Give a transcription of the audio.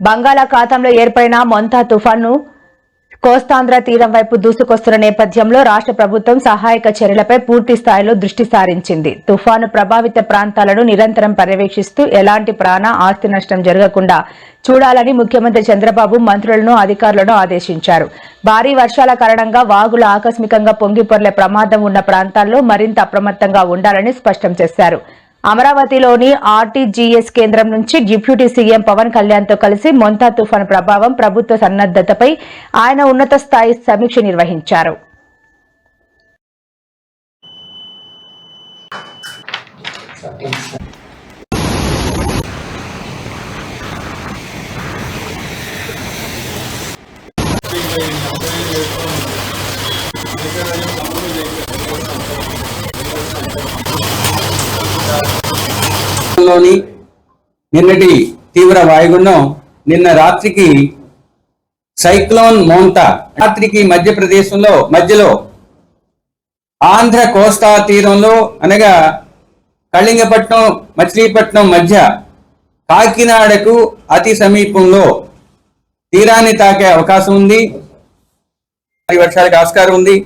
బంగాళాఖాతంలో ఏర్పడిన మొంతా తుఫాను కోస్తాంధ్ర తీరం వైపు దూసుకొస్తున్న నేపథ్యంలో రాష్ట్ర ప్రభుత్వం సహాయక చర్యలపై పూర్తి స్థాయిలో దృష్టి సారించింది. తుఫాను ప్రభావిత ప్రాంతాలను నిరంతరం పర్యవేక్షిస్తూ ఎలాంటి ప్రాణ ఆస్తి నష్టం జరగకుండా చూడాలని ముఖ్యమంత్రి చంద్రబాబు మంత్రులను అధికారులను ఆదేశించారు. భారీ వర్షాల కారణంగా వాగులు ఆకస్మికంగా పొంగిపొర్లే ప్రమాదం ఉన్న ప్రాంతాల్లో మరింత అప్రమత్తంగా ఉండాలని స్పష్టం చేశారు. అమరావతిలోని ఆర్టీజీఎస్ కేంద్రం నుంచి డిప్యూటీ సీఎం పవన్ కళ్యాణ్తో కలిసి మొంతా తుఫాను ప్రభావం ప్రభుత్వ సన్నద్దతపై ఆయన ఉన్నత స్థాయి సమీక్ష నిర్వహించారు. లోని నిన్నటి తీవ్ర వాయుగుండం నిన్న రాత్రికి సైక్లోన్ మోంతా రాత్రికి మధ్యప్రదేశంలో మధ్యలో ఆంధ్ర కోస్తా తీరంలో అనగా కళింగపట్నం మచిలీపట్నం మధ్య కాకినాడకు అతి సమీపంలో తీరాన్ని తాకే అవకాశం ఉంది. వర్షాలకు ఆస్కారం ఉంది.